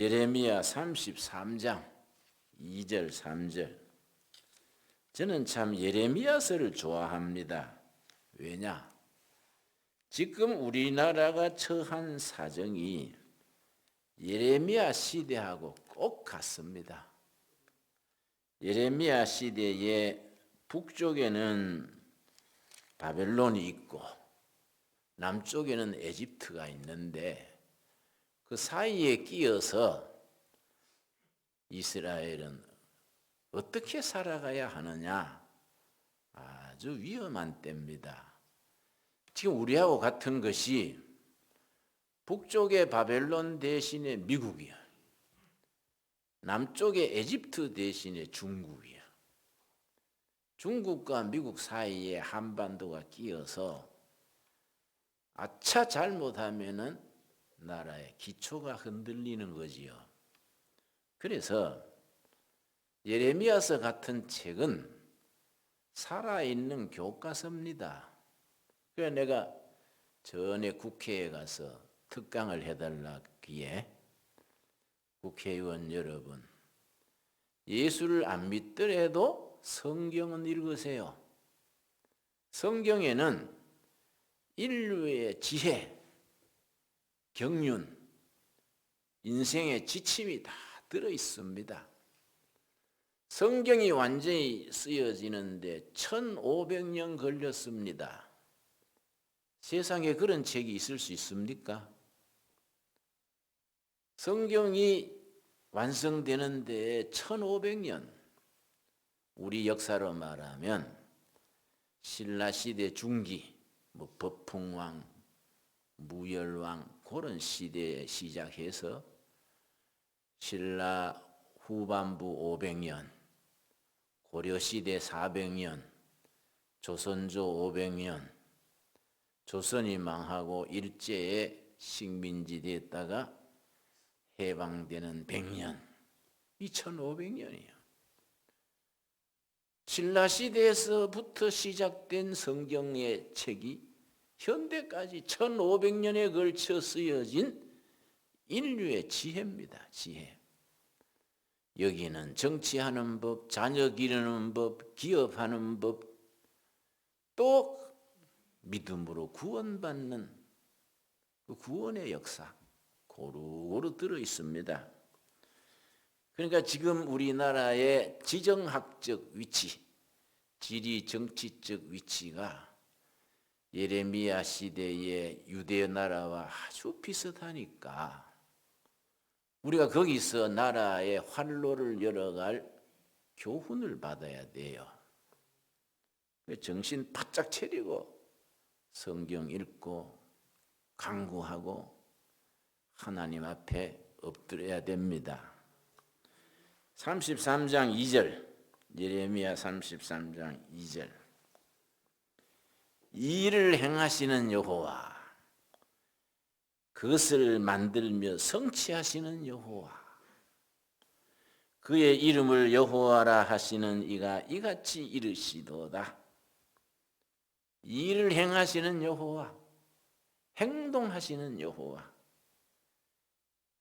예레미야 33장 2절 3절 저는 참 예레미야서를 좋아합니다. 왜냐? 지금 우리나라가 처한 사정이 예레미야 시대하고 꼭 같습니다. 예레미야 시대에 북쪽에는 바벨론이 있고 남쪽에는 에집트가 있는데 그 사이에 끼어서 이스라엘은 어떻게 살아가야 하느냐 아주 위험한 때입니다. 지금 우리하고 같은 것이 북쪽의 바벨론 대신에 미국이야. 남쪽의 에집트 대신에 중국이야. 중국과 미국 사이에 한반도가 끼어서 아차 잘못하면은 나라의 기초가 흔들리는 거지요. 그래서 예레미야서 같은 책은 살아있는 교과서입니다. 그래서 내가 전에 국회에 가서 특강을 해달라기에 국회의원 여러분 예수를 안 믿더라도 성경은 읽으세요. 성경에는 인류의 지혜, 경륜, 인생의 지침이 다 들어 있습니다. 성경이 완전히 쓰여지는데 1500년 걸렸습니다. 세상에 그런 책이 있을 수 있습니까? 성경이 완성되는데 1500년 우리 역사로 말하면 신라 시대 중기 뭐 법풍왕 무열왕 그런 시대에 시작해서 신라 후반부 500년 고려 시대 400년 조선조 500년 조선이 망하고 일제에 식민지 됐다가 해방되는 100년 2500년이요. 신라 시대에서부터 시작된 성경의 책이 현대까지 1500년에 걸쳐 쓰여진 인류의 지혜입니다. 지혜. 여기는 정치하는 법, 자녀 기르는 법, 기업하는 법, 또 믿음으로 구원받는 그 구원의 역사 고루고루 들어 있습니다. 그러니까 지금 우리나라의 지정학적 위치, 지리 정치적 위치가 예레미야 시대의 유대 나라와 아주 비슷하니까 우리가 거기서 나라의 활로를 열어갈 교훈을 받아야 돼요. 정신 바짝 차리고 성경 읽고 강구하고 하나님 앞에 엎드려야 됩니다. 33장 2절 예레미야 33장 2절 이 일을 행하시는 여호와 그것을 만들며 성취하시는 여호와 그의 이름을 여호와라 하시는 이가 이같이 이르시도다. 이 일을 행하시는 여호와 행동하시는 여호와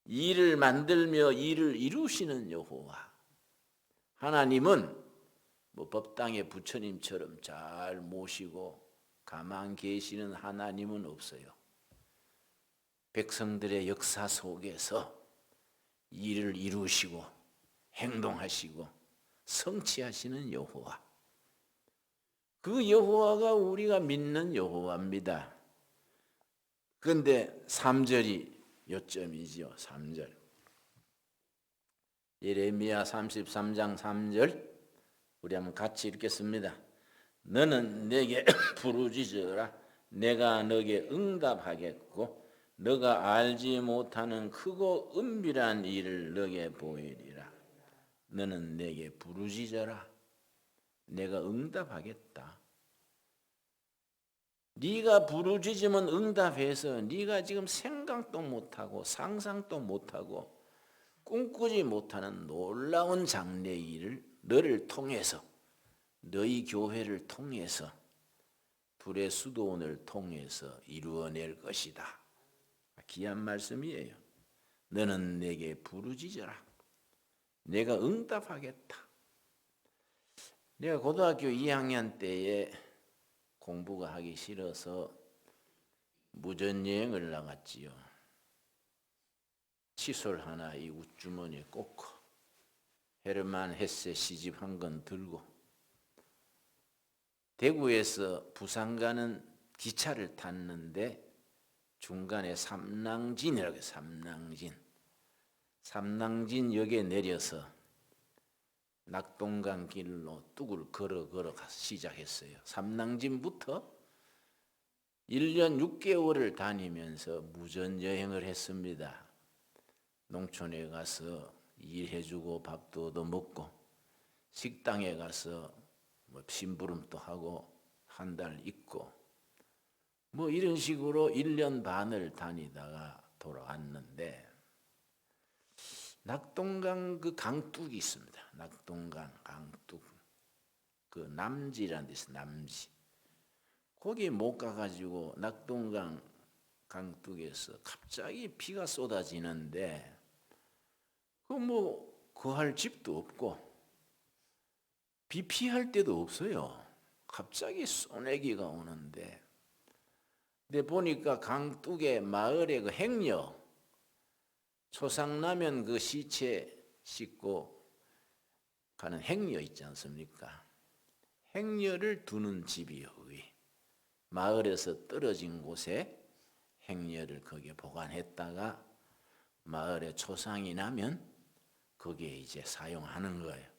일을 만들며 일을 이루시는 여호와. 하나님은 뭐 법당의 부처님처럼 잘 모시고 가만 계시는 하나님은 없어요. 백성들의 역사 속에서 일을 이루시고 행동하시고 성취하시는 여호와. 그 여호와가 우리가 믿는 여호와입니다. 그런데 3절이 요점이지요. 3절. 예레미야 33장 3절 우리 한번 같이 읽겠습니다. 너는 내게 부르짖어라 내가 너게 응답하겠고 너가 알지 못하는 크고 은밀한 일을 너게 보이리라. 너는 내게 부르짖어라 내가 응답하겠다. 네가 부르짖으면 응답해서 네가 지금 생각도 못하고 상상도 못하고 꿈꾸지 못하는 놀라운 장래 일을 너를 통해서 너희 교회를 통해서 불의 수도원을 통해서 이루어낼 것이다. 귀한 말씀이에요. 너는 내게 부르짖어라. 내가 응답하겠다. 내가 고등학교 2학년 때에 공부가 하기 싫어서 무전여행을 나갔지요. 칫솔 하나 이 웃주머니에 꽂고 헤르만 헤세 시집 한 권 들고 대구에서 부산 가는 기차를 탔는데 중간에 삼랑진이라고 해요. 삼랑진. 삼랑진역에 내려서 낙동강 길로 뚝을 걸어 걸어 가 시작했어요. 삼랑진부터 1년 6개월을 다니면서 무전 여행을 했습니다. 농촌에 가서 일해주고 밥도 얻어 먹고 식당에 가서 뭐 심부름도 하고 한 달 있고 뭐 이런 식으로 1년 반을 다니다가 돌아왔는데 낙동강 그 강둑이 있습니다. 낙동강 강둑 그 남지라는 데서 남지 거기 못 가가지고 낙동강 강둑에서 갑자기 비가 쏟아지는데 그뭐 거할 집도 없고 비 피할 데도 없어요. 갑자기 쏘내기가 오는데 근데 보니까 강둑에 마을에 그 행녀 초상나면 그 시체 싣고 가는 행녀 있지 않습니까? 행녀를 두는 집이요. 거기. 마을에서 떨어진 곳에 행녀를 거기에 보관했다가 마을에 초상이 나면 거기에 이제 사용하는 거예요.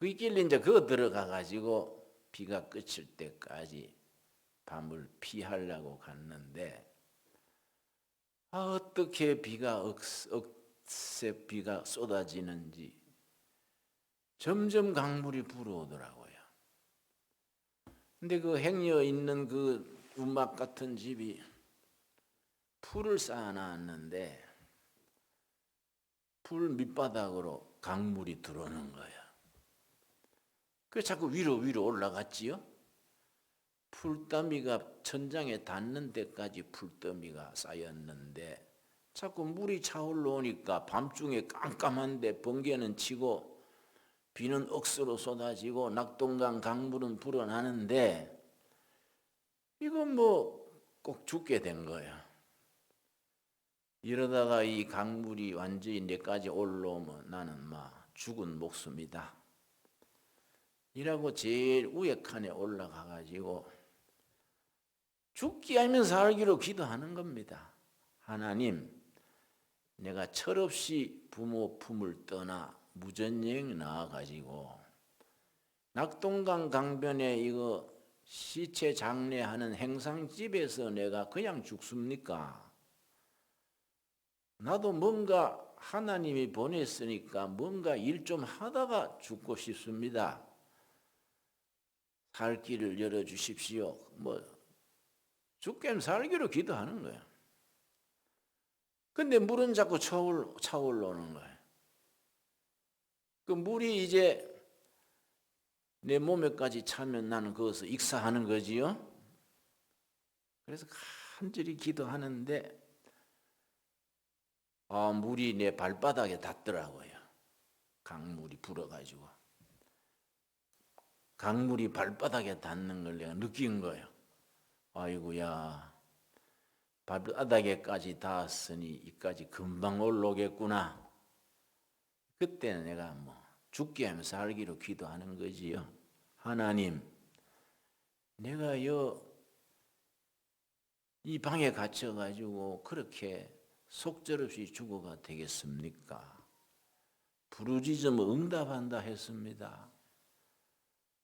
그 있길래 이제 그거 들어가 가지고 비가 그칠 때까지 밤을 피하려고 갔는데 아 어떻게 비가 억세, 비가 쏟아지는지 점점 강물이 불어오더라고요. 근데 그 행여 있는 그 우막 같은 집이 풀을 쌓아놨는데 풀 밑바닥으로 강물이 들어오는 거야. 그 자꾸 위로 위로 올라갔지요. 풀더미가 천장에 닿는 데까지 풀더미가 쌓였는데 자꾸 물이 차올라 오니까 밤중에 깜깜한데 번개는 치고 비는 억수로 쏟아지고 낙동강 강물은 불어나는데 이건 뭐 꼭 죽게 된 거야. 이러다가 이 강물이 완전히 내까지 올라오면 나는 막 죽은 목숨이다. 이라고 제일 위에 칸에 올라가 가지고 죽기 아니면 살기로 기도하는 겁니다. 하나님, 내가 철없이 부모 품을 떠나 무전여행 나와가지고 낙동강 강변에 이거 시체 장례하는 행상집에서 내가 그냥 죽습니까? 나도 뭔가 하나님이 보냈으니까 뭔가 일 좀 하다가 죽고 싶습니다. 살 길을 열어 주십시오. 뭐 죽게 살기로 기도하는 거야. 근데 물은 자꾸 차올, 차올라오는 거야. 그 물이 이제 내 몸에까지 차면 나는 거기서 익사하는 거지요. 그래서 간절히 기도하는데 아 물이 내 발바닥에 닿더라고요. 강물이 불어가지고 강물이 발바닥에 닿는 걸 내가 느낀 거예요. 아이고야 발바닥에까지 닿았으니 이까지 금방 올라오겠구나. 그때는 내가 뭐 죽게 하며 살기로 기도하는 거지요. 하나님, 내가 여 이 방에 갇혀 가지고 그렇게 속절없이 죽어가 되겠습니까? 부르짖으면 응답한다 했습니다.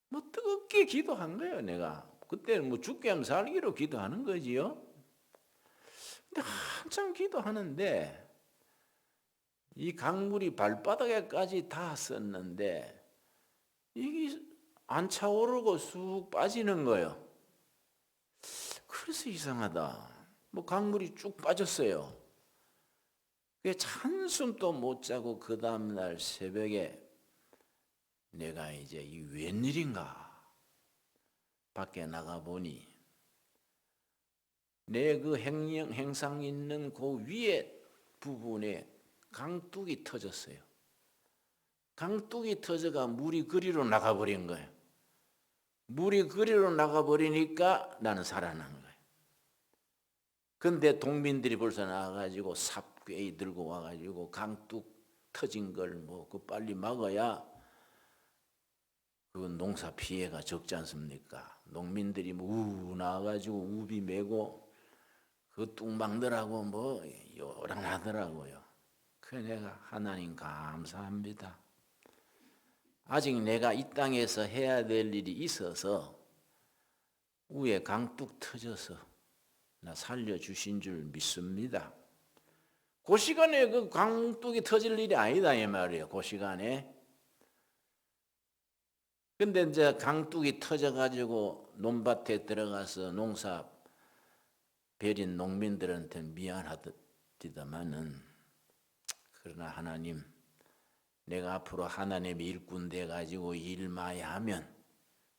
뭐 뜨겁게 기도한 거예요, 내가. 그때는 뭐 죽게 하면 살기로 기도하는 거지요. 근데 한참 기도하는데 이 강물이 발바닥에까지 닿았었는데 이게 안 차오르고 쑥 빠지는 거예요. 그래서 이상하다. 뭐 강물이 쭉 빠졌어요. 그 한숨도 못 자고 그 다음날 새벽에 내가 이제 이 웬일인가 밖에 나가 보니 내 그 행령 행상 있는 그 위에 부분에 강둑이 터졌어요. 강둑이 터져가 물이 그리로 나가버린 거예요. 물이 그리로 나가버리니까 나는 살아난 거예요. 근데 동민들이 벌써 나와가지고 삽괴이 들고 와가지고 강둑 터진 걸 뭐 그 빨리 막아야 그 농사 피해가 적지 않습니까? 농민들이 뭐우 나와가지고 우비 메고 그뚝 막느라고 뭐 요란하더라고요. 그 내가 하나님 감사합니다. 아직 내가 이 땅에서 해야 될 일이 있어서 위에 강둑 터져서 나 살려주신 줄 믿습니다. 그 시간에 그 강둑이 터질 일이 아니다 이 말이에요. 그 시간에. 근데 이제 강둑이 터져가지고 논밭에 들어가서 농사 베린 농민들한테 미안하디다마는 그러나 하나님 내가 앞으로 하나님의 일꾼 돼 가지고 일마야 하면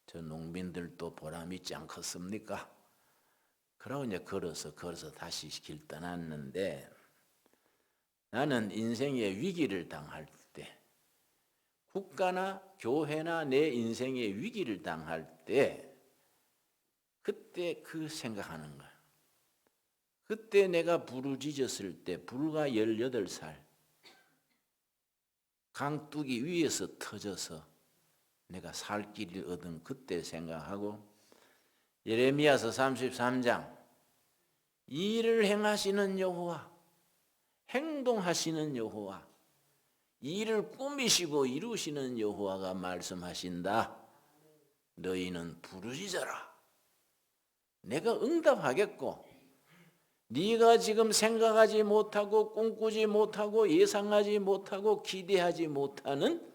저 농민들도 보람 있지 않겠습니까? 그러고 이제 걸어서 걸어서 다시 길 떠났는데 나는 인생의 위기를 당할 때 국가나 교회나 내 인생의 위기를 당할 때 그때 그 생각하는 거야. 그때 내가 부르짖었을 때 불과 18살 강둑이 위에서 터져서 내가 살 길을 얻은 그때 생각하고 예레미야서 33장 일을 행하시는 여호와 행동하시는 여호와 일을 꾸미시고 이루시는 여호와가 말씀하신다. 너희는 부르짖어라. 내가 응답하겠고 네가 지금 생각하지 못하고 꿈꾸지 못하고 예상하지 못하고 기대하지 못하는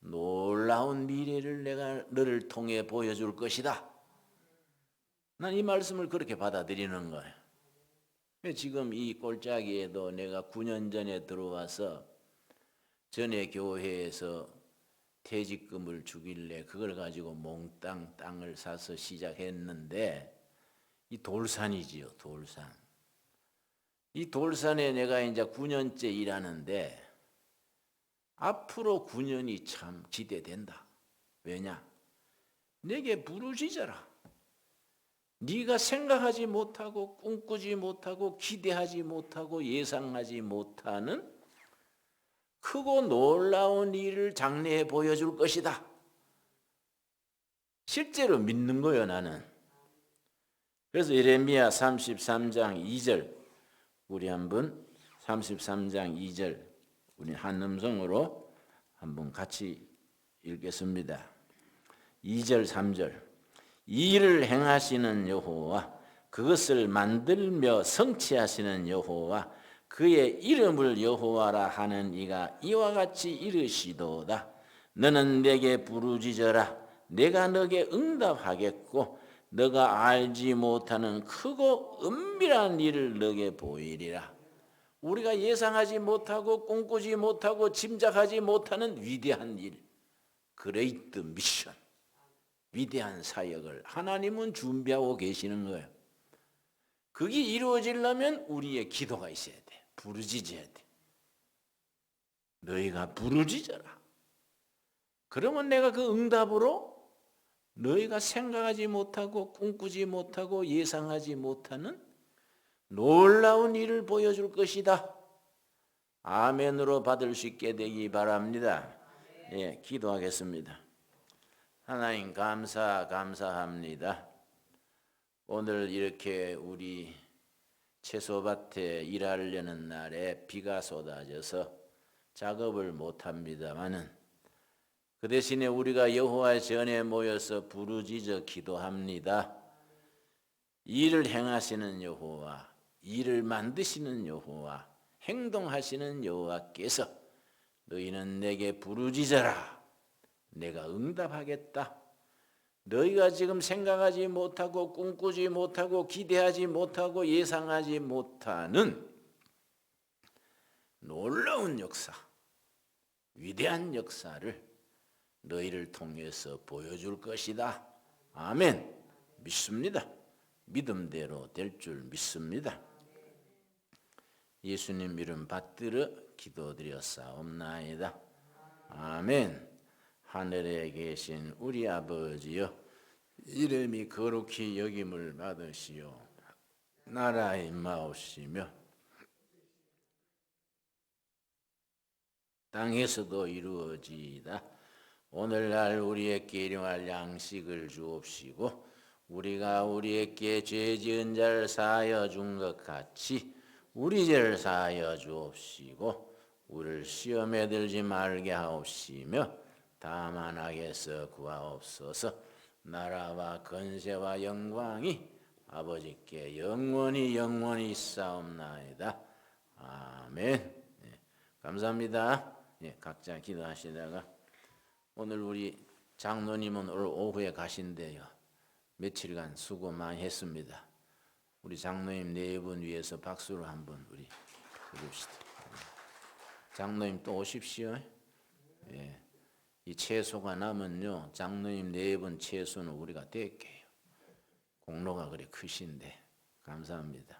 놀라운 미래를 내가 너를 통해 보여줄 것이다. 난 이 말씀을 그렇게 받아들이는 거예요. 지금 이 꼴짜기에도 내가 9년 전에 들어와서 전에 교회에서 퇴직금을 주길래 그걸 가지고 몽땅 땅을 사서 시작했는데 이 돌산이지요, 돌산. 이 돌산에 내가 이제 9년째 일하는데 앞으로 9년이 참 기대된다. 왜냐? 내게 부르짖어라. 네가 생각하지 못하고 꿈꾸지 못하고 기대하지 못하고 예상하지 못하는 크고 놀라운 일을 장래에 보여줄 것이다. 실제로 믿는 거예요, 나는. 그래서 예레미야 33장 2절 우리 한번 33장 2절 우리 한 음성으로 한번 같이 읽겠습니다. 2절 3절 이 일을 행하시는 여호와 그것을 만들며 성취하시는 여호와 그의 이름을 여호와라 하는 이가 이와 같이 이르시도다 너는 내게 부르짖어라 내가 너게 응답하겠고 너가 알지 못하는 크고 은밀한 일을 너게 보이리라 우리가 예상하지 못하고 꿈꾸지 못하고 짐작하지 못하는 위대한 일 그레이트 미션 위대한 사역을 하나님은 준비하고 계시는 거예요. 그게 이루어지려면 우리의 기도가 있어야 돼. 부르짖어야 돼. 너희가 부르짖어라. 그러면 내가 그 응답으로 너희가 생각하지 못하고 꿈꾸지 못하고 예상하지 못하는 놀라운 일을 보여줄 것이다. 아멘으로 받을 수 있게 되기 바랍니다. 예, 기도하겠습니다. 하나님 감사 감사합니다. 오늘 이렇게 우리 채소밭에 일하려는 날에 비가 쏟아져서 작업을 못 합니다마는 그 대신에 우리가 여호와 전에 모여서 부르짖어 기도합니다. 일을 행하시는 여호와, 일을 만드시는 여호와, 행동하시는 여호와께서 너희는 내게 부르짖어라. 내가 응답하겠다. 너희가 지금 생각하지 못하고 꿈꾸지 못하고 기대하지 못하고 예상하지 못하는 놀라운 역사, 위대한 역사를 너희를 통해서 보여줄 것이다. 아멘. 믿습니다. 믿음대로 될 줄 믿습니다. 예수님 이름 받들어 기도드렸사옵나이다. 아멘. 하늘에 계신 우리 아버지여 이름이 거룩히 여김을 받으시오. 나라의 마옵시며 땅에서도 이루어지이다. 오늘날 우리에게 일용할 양식을 주옵시고 우리가 우리에게 죄 지은 자를 사하여 준 것 같이 우리 죄를 사하여 주옵시고 우리를 시험에 들지 말게 하옵시며 다만 악에서 구하옵소서. 나라와 건세와 영광이 아버지께 영원히 영원히 싸움나이다. 아멘. 예, 감사합니다. 예, 각자 기도하시다가 오늘 우리 장로님은 오늘 오후에 가신대요. 며칠간 수고 많이 했습니다. 우리 장로님 네 분 위해서 박수를 한번 우리 해줍시다. 장로님 또 오십시오. 예. 이 채소가 남은요 장로님 네분 채소는 우리가 뗄게요. 공로가 그리 크신데. 감사합니다.